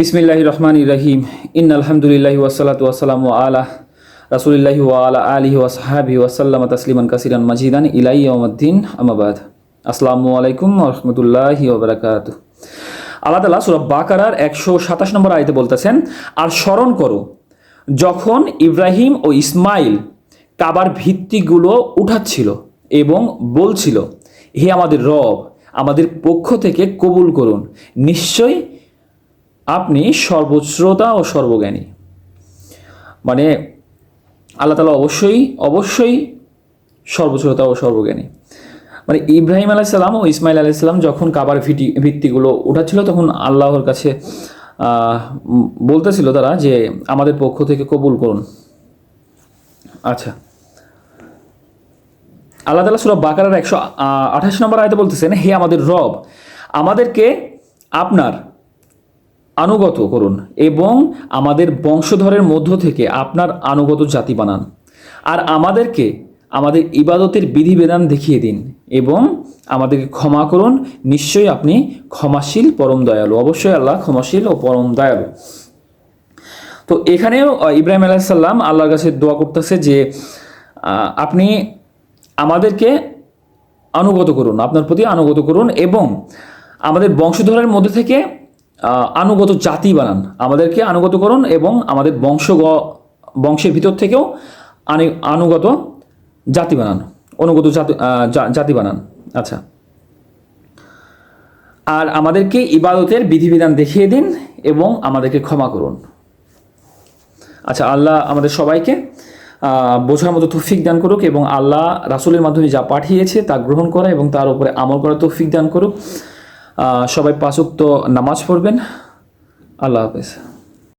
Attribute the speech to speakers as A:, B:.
A: বিসমিল্লাহ রহমান রহিম। ইন আলহামদুলিল্লাহি ওয়াসালাত ওয়াসালাম আলা রাসুলিল্লাহি ওয়ালা আলিহি ওয়াসাহাবি ওয়াসাল্লাম তাসলিমান কাসিরান মাজিদান ইলাই ইয়াউমুদ্দিন। আমাবাদ আসসালামু আলাইকুম রহমতুল্লাহি ওবরাকাত আল্লাহ তালা সুরব বাকারার একশো সাতাশ নম্বর আয়তে বলতেছেন, আর স্মরণ করো, যখন ইব্রাহিম ও ইসমাইল কাবার ভিত্তিগুলো উঠাচ্ছিল এবং বলছিল, হে আমাদের রব, আমাদের পক্ষ থেকে কবুল করুন, নিশ্চয়ই আপনি সর্বশ্রোতা ও সর্বজ্ঞানী। মানে আল্লাহ তালা অবশ্যই অবশ্যই সর্বশ্রোতা ও সর্বজ্ঞানী। মানে ইব্রাহিম আলাইসাল্লাম ও ইসমাইল আলাইসাল্লাম যখন কাবার ভিটি, ভিত্তিগুলো উঠাচ্ছিল, তখন আল্লাহর কাছে বলতেছিল তারা যে, আমাদের পক্ষ থেকে কবুল করুন। আচ্ছা। আল্লাহ তালা সুরা বাকারার একশো আঠাশ নম্বর আয়তে বলতেছেন, হে আমাদের রব, আমাদেরকে আপনার আনুগত করুন এবং আমাদের বংশধরের মধ্য থেকে আপনার আনুগত জাতি বানান। আর আমাদেরকে আমাদের ইবাদতের বিধিবিধান দেখিয়ে দিন এবং আমাদেরকে ক্ষমা করুন। নিশ্চয়ই আপনি ক্ষমাশীল, পরম দয়ালু। অবশ্যই আল্লাহ ক্ষমাশীল ও পরম দয়ালু। তো এখানেও ইব্রাহিম আলাইসাল্লাম আল্লাহর কাছে দোয়া করতেছে যে আপনি আমাদেরকে আনুগত করুন, আপনার প্রতি আনুগত করুন এবং আমাদের বংশধরের মধ্যে থেকে আনুগত জাতি বানান। আমাদেরকে আনুগত করুন এবং আমাদের বংশ বংশের ভিতর থেকেও আনি- আনুগত জাতি বানান। অনুগত জাতি জাতি বানান। আচ্ছা। আর আমাদেরকে ইবাদতের বিধিবিধান দেখিয়ে দিন এবং আমাদেরকে ক্ষমা করুন। আচ্ছা আল্লাহ আমাদের সবাইকে বোঝার মতো তৌফিক দান করুক এবং আল্লাহ রাসুলের মাধ্যমে যা পাঠিয়েছে তা গ্রহণ করা এবং তার উপরে আমল করা তৌফিক দান করুক। সবাই পাঁচুক্ত নামাজ পড়বেন। আল্লাহ হাফেজ।